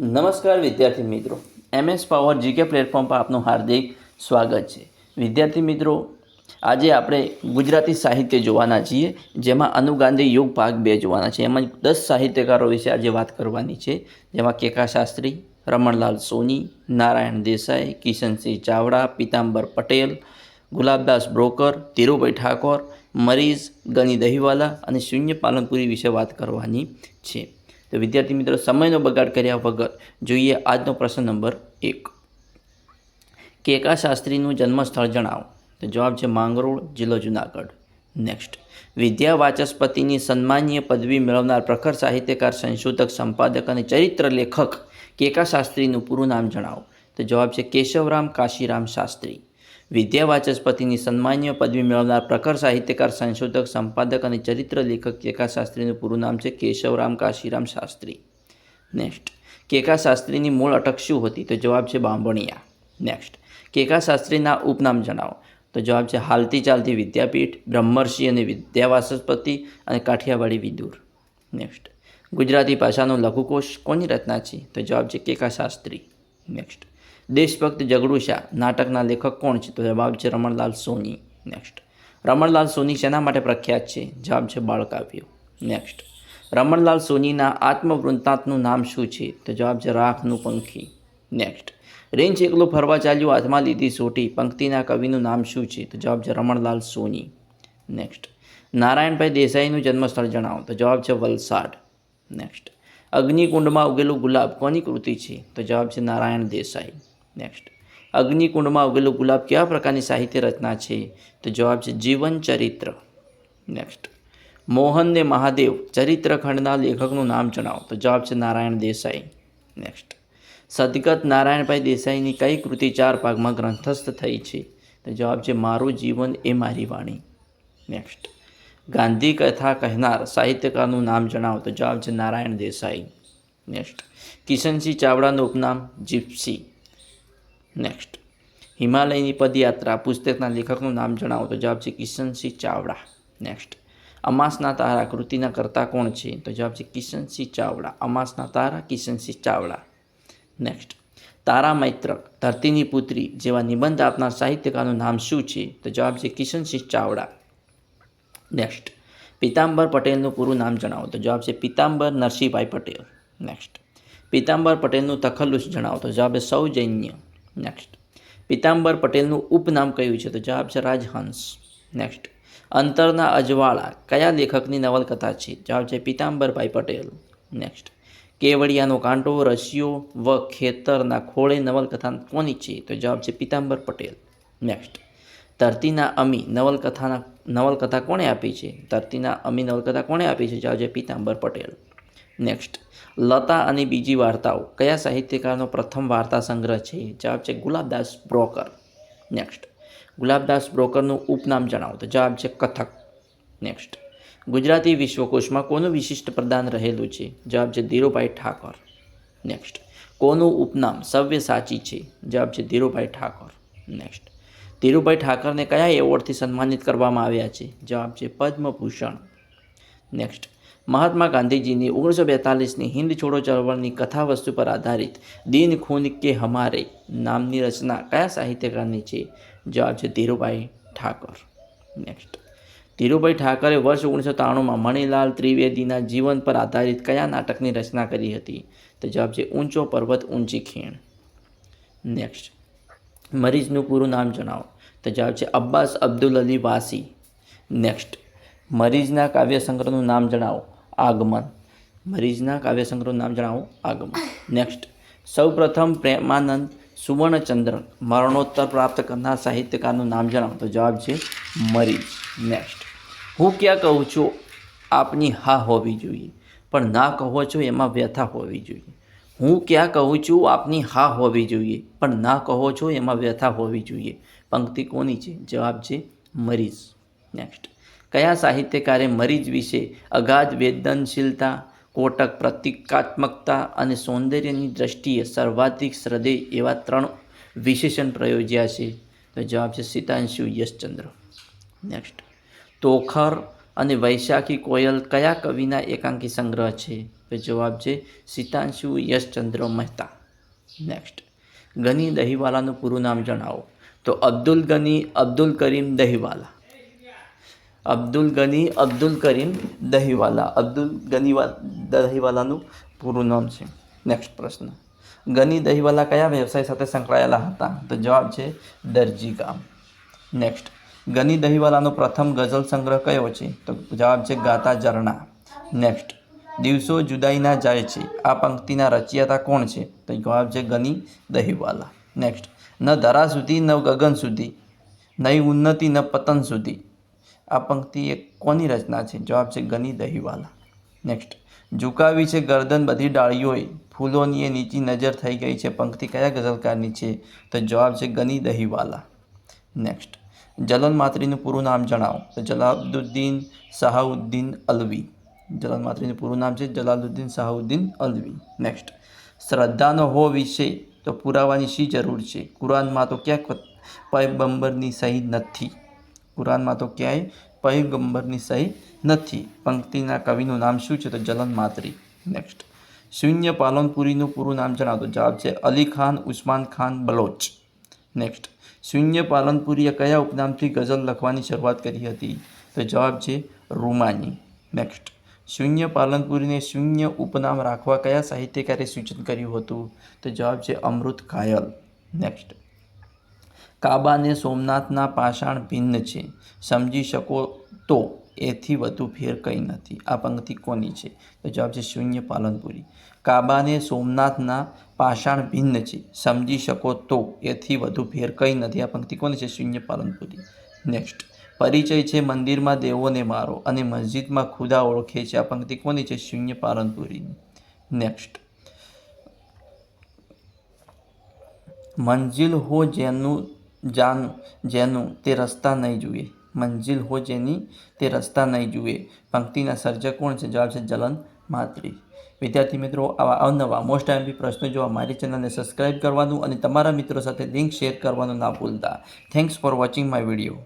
નમસ્કાર વિદ્યાર્થી મિત્રો. એમએસ પાવર જીકે પ્લેટફોર્મ પર આપનું હાર્દિક સ્વાગત છે. વિદ્યાર્થી મિત્રો, આજે આપણે ગુજરાતી સાહિત્ય જોવાના છીએ, જેમાં અનુગાંધી યુગ ભાગ બે જોવાના છે. એમાં દસ સાહિત્યકારો વિશે આજે વાત કરવાની છે. જેમાં કેકા શાસ્ત્રી, રમણલાલ સોની, નારાયણ દેસાઈ, કિશનસિંહ ચાવડા, પીતાંબર પટેલ, ગુલાબદાસ બ્રોકર, ધીરુભાઈ ઠાકોર, મરીઝ ગની દહીવાલા અને શૂન્ય પાલનપુરી વિશે વાત કરવાની છે. તો વિદ્યાર્થી મિત્રો, સમયનો બગાડ કર્યા વગર જોઈએ આજનો પ્રશ્ન નંબર એક. કેકા શાસ્ત્રીનું જન્મસ્થળ જણાવો. તો જવાબ છે માંગરોળ જિલ્લો જુનાગઢ. નેક્સ્ટ વિદ્યા વાચસ્પતિની સન્માનીય પદવી મેળવનાર પ્રખર સાહિત્યકાર, સંશોધક, સંપાદક અને ચરિત્ર લેખક કેકા શાસ્ત્રીનું પૂરું નામ જણાવો. તો જવાબ છે કેશવરામ કાશીરામ શાસ્ત્રી. વિદ્યા સન્માન્ય પદવી મેળવનાર પ્રખર સાહિત્યકાર, સંશોધક, સંપાદક અને ચરિત્ર લેખક કેકા શાસ્ત્રીનું પૂરું નામ છે કેશવરામ કાશીરામ શાસ્ત્રી. નેક્સ્ટ કેકા શાસ્ત્રીની મૂળ અટક શું હતી? તો જવાબ છે બાંભણિયા. નેક્સ્ટ કેકા શાસ્ત્રીના ઉપનામ જણાવો. તો જવાબ છે હાલતી ચાલતી વિદ્યાપીઠ, બ્રહ્મર્ષિ અને વિદ્યાવાચસ્પતિ અને કાઠિયાવાડી વિદુર. નેક્સ્ટ ગુજરાતી ભાષાનો લઘુકોશ કોની રચના છે? તો જવાબ છે કેકા શાસ્ત્રી નેક્સ્ટ દેશભક્ત જગડુશા નાટકના લેખક કોણ છે? તો જવાબ છે રમણલાલ સોની. નેક્સ્ટ રમણલાલ સોની શેના માટે પ્રખ્યાત છે? જવાબ છે બાળકાવ્યો. નેક્સ્ટ રમણલાલ સોનીના આત્મવૃત્તાંતનું નામ શું છે? તો જવાબ છે રાખનું પંખી. નેક્સ્ટ રેન્જ એકલું ફરવા ચાલ્યું, હાથમાં લીધી સોટી. પંક્તિના કવિનું નામ શું છે? તો જવાબ છે રમણલાલ સોની. નેક્સ્ટ નારાયણભાઈ દેસાઈનું જન્મસ્થળ જણાવો. તો જવાબ છે વલસાડ. નેક્સ્ટ અગ્નિકુંડમાં ઉગેલું ગુલાબ કોની કૃતિ છે? તો જવાબ છે નારાયણ દેસાઈ. નેક્સ્ટ અગ્નિકુંડમાં ઉગેલું ગુલાબ કેવા પ્રકારની સાહિત્ય રચના છે? તો જવાબ છે જીવન ચરિત્ર. નેક્સ્ટ મોહન ને મહાદેવ ચરિત્રખંડના લેખકનું નામ જણાવો. તો જવાબ છે નારાયણ દેસાઈ. નેક્સ્ટ સદગત નારાયણભાઈ દેસાઈની કઈ કૃતિ ચાર ભાગમાં ગ્રંથસ્થ થઈ છે? તો જવાબ છે મારું જીવન એ મારી વાણી. નેક્સ્ટ ગાંધી કથા કહેનાર સાહિત્યકારનું નામ જણાવો. તો જવાબ છે નારાયણ દેસાઈ. નેક્સ્ટ કિશનસિંહ ચાવડાનું ઉપનામ જીપ્સી. નેક્સ્ટ હિમાલયની પદયાત્રા પુસ્તકના લેખકનું નામ જણાવો તો જવાબ છે કિશનસિંહ ચાવડા. નેક્સ્ટ અમાસના તારા કૃતિના કરતા કોણ છે? તો જવાબ છે કિશનસિંહ ચાવડા. અમાસના તારા કિશનસિંહ ચાવડા. નેક્સ્ટ તારા મૈત્રક, ધરતીની પુત્રી જેવા નિબંધ આપનાર સાહિત્યકારનું નામ શું છે? તો જવાબ છે કિશનસિંહ ચાવડા. નેક્સ્ટ પિતાંબર પટેલનું પૂરું નામ જણાવો તો જવાબ છે પિતાંબર નરસિંહભાઈ પટેલ. નેક્સ્ટ પિતાંબર પટેલનું તખલ્લુસ જણાવો તો જવાબ છે સૌજન્ય. નેક્સ્ટ પિતાંબર પટેલનું ઉપનામ કયું છે? તો જવાબ છે રાજહંસ. નેક્સ્ટ અંતરના અજવાળા. કયા લેખકની નવલકથા છે? જવાબ છે પિતાંબરભાઈ પટેલ. નેક્સ્ટ કેવડિયાનો કાંટો, રસિયો વ ખેતરના ખોળે નવલકથા કોની છે? તો જવાબ છે પિતાંબર પટેલ. નેક્સ્ટ ધરતીના અમી નવલકથાના નવલકથા કોણે આપી છે? ધરતીના અમી નવલકથા કોણે આપી છે? જવાબ છે પિતાંબર પટેલ. નેક્સ્ટ લતા અને બીજી વાર્તાઓ. કયા સાહિત્યકારનો પ્રથમ વાર્તા સંગ્રહ છે? જવાબ છે ગુલાબદાસ બ્રોકર. નેક્સ્ટ ગુલાબદાસ બ્રોકરનું ઉપનામ જણાવો તો જવાબ છે કથક. નેક્સ્ટ ગુજરાતી વિશ્વકોશમાં કોનું વિશિષ્ટ પ્રદાન રહેલું છે? જવાબ છે ધીરુભાઈ ઠાકોર. નેક્સ્ટ કોનું ઉપનામ સવ્ય સાચી છે? જવાબ છે ધીરુભાઈ ઠાકોર. નેક્સ્ટ ધીરુભાઈ ઠાકરને કયા એવોર્ડથી સન્માનિત કરવામાં આવ્યા છે? જવાબ છે પદ્મભૂષણ. નેક્સ્ટ મહાત્મા ગાંધીજીની ઓગણીસો બેતાલીસની હિન્દ છોડો ચળવળની કથા વસ્તુ પર આધારિત દિન ખૂન કે હમારે નામની રચના કયા સાહિત્યકારની છે? જવાબ છે ધીરુભાઈ ઠાકોર. નેક્સ્ટ ધીરુભાઈ ઠાકરે વર્ષ ઓગણીસો ત્રાણુંમાં મણિલાલ ત્રિવેદીના જીવન પર આધારિત કયા નાટકની રચના કરી હતી? તો જવાબ છે ઊંચો પર્વત, ઊંચી ખીણ. નેક્સ્ટ મરીઝનું પૂરું નામ જણાવો. તો જવાબ છે અબ્બાસ અબ્દુલ અલી વાસી. નેક્સ્ટ મરીઝના કાવ્ય સંગ્રહનું નામ જણાવો. આગમન. મરીજના કાવ્ય સંગ્રહનું નામ જણાવો. આગમન. નેક્સ્ટ સૌપ્રથમ પ્રેમાનંદ સુવર્ણચંદ્રક મરણોત્તર પ્રાપ્ત કરનાર સાહિત્યકારનું નામ જણાવો. તો જવાબ છે મરીજ. નેક્સ્ટ હું ક્યાં કહું છું? આપની હા હોવી જોઈએ. પણ ના કહો છો એમાં વ્યથા હોવી જોઈએ. હું ક્યાં કહું છું? આપની હા હોવી જોઈએ. પણ ના કહો છો એમાં વ્યથા હોવી જોઈએ. પંક્તિ કોની છે? જવાબ છે મરીઝ નેક્સ્ટ કયા સાહિત્યકારે મરીજ વિશે અગાધ વેદનશીલતા, કોટક પ્રતિકાત્મકતા અને સૌંદર્યની દ્રષ્ટિએ સર્વાધિક શ્રદ્ધેય એવા ત્રણ વિશેષણ પ્રયોજ્યા છે? તો જવાબ છે સીતાંશુ યશચંદ્ર. નેક્સ્ટ તોખર અને વૈશાખી કોયલ કયા કવિના એકાંકી સંગ્રહ છે? તો જવાબ છે સીતાંશુ યશચંદ્ર મહેતા. નેક્સ્ટ ગની દહીવાલાનું પૂરું નામ જણાવો. તો અબ્દુલ ગની અબ્દુલ કરીમ દહીવાલા. અબ્દુલ ગની, અબ્દુલ કરીમ દહીવાલા. અબ્દુલ ગનીવા દહીવાલાનું પૂરું નામ છે. નેક્સ્ટ પ્રશ્ન. ગની દહીવાલા કયા વ્યવસાય સાથે સંકળાયેલા હતા? તો જવાબ છે, દરજી કામ નેક્સ્ટ ગની દહીવાલાનો પ્રથમ ગઝલ સંગ્રહ કયો છે? તો જવાબ છે, ગાતા ઝરણા. નેક્સ્ટ દિવસો જુદાઈના જાય છે. આ પંક્તિના રચયિતા કોણ છે? તો જવાબ છે, ગની દહીવાલા. નેક્સ્ટ ન ધરા સુધી, ન ગગન સુધી નહીં ઉન્નતિ, ન પતન સુધી. આ પંક્તિ એ કોની રચના છે? જવાબ છે ગની દહીવાલા. નેક્સ્ટ ઝુકાવી છે ગરદન બધી ડાળીઓએ. ફૂલોની એ નીચી નજર થઈ ગઈ છે. પંક્તિ કયા ગઝલકારની છે? તો જવાબ છે ગની દહીવાલા. નેક્સ્ટ જલન માત્રીનું પૂરું નામ જણાવો. તો જલાબ્દુદ્દીન શાહઉદ્દીન અલવી. જલન માત્રીનું પૂરું નામ છે જલાલુદ્દીન શાહઉદ્દીન અલવી. નેક્સ્ટ શ્રદ્ધાનો હો વિશે તો પુરાવાની શી જરૂર છે? કુરાનમાં તો ક્યાંક પયબંબરની સહી નથી. કુરાનમાં તો ક્યાંય પયગંબરની સહી નથી. પંક્તિના કવિનું નામ શું છે તો જલન માત્રી. નેક્સ્ટ શૂન્ય પાલનપુરીનું પૂરું નામ જણાવો તો જવાબ છે અલી ખાન ઉસ્માન ખાન બલોચ. નેક્સ્ટ શૂન્ય પાલનપુરીએ કયા ઉપનામથી ગઝલ લખવાની શરૂઆત કરી હતી? તો જવાબ છે રૂમાની. નેક્સ્ટ શૂન્ય પાલનપુરીને શૂન્ય ઉપનામ રાખવા કયા સાહિત્યકારે સૂચન કર્યું હતું? તો જવાબ છે અમૃત ઘાયલ. નેક્સ્ટ કાબાને સોમનાથના પાષાણ ભિન્ન છે. સમજી શકો તો એથી વધુ ફેર કંઈ નથી. આ પંક્તિ કોની છે? તો જવાબ છે શૂન્ય પાલનપુરી. કાબાને સોમનાથના પાષાણ ભિન્ન છે. સમજી શકો તો એથી વધુ ફેર કંઈ નથી. આ પંક્તિ કોની છે? શૂન્ય પાલનપુરી. નેક્સ્ટ પરિચય છે મંદિરમાં દેવોને મારો અને મસ્જિદમાં ખુદા ઓળખે છે. આ પંક્તિ કોની છે? શૂન્ય પાલનપુરીની. નેક્સ્ટ મંજિલ હો જેનું જાન જેનું તે રસ્તા નહીં જુએ, મંજિલ હો જેની તે રસ્તા નહીં જુએ. પંક્તિના સર્જક કોણ છે? જવાબ છે જલન માત્રી. વિદ્યાર્થી મિત્રો, આવા અવનવા મોસ્ટ ટાઈમથી પ્રશ્નો જોવા મારી ચેનલને સબસ્ક્રાઇબ કરવાનું અને તમારા મિત્રો સાથે લિંક શેર કરવાનું ના ભૂલતા. Thanks for watching my video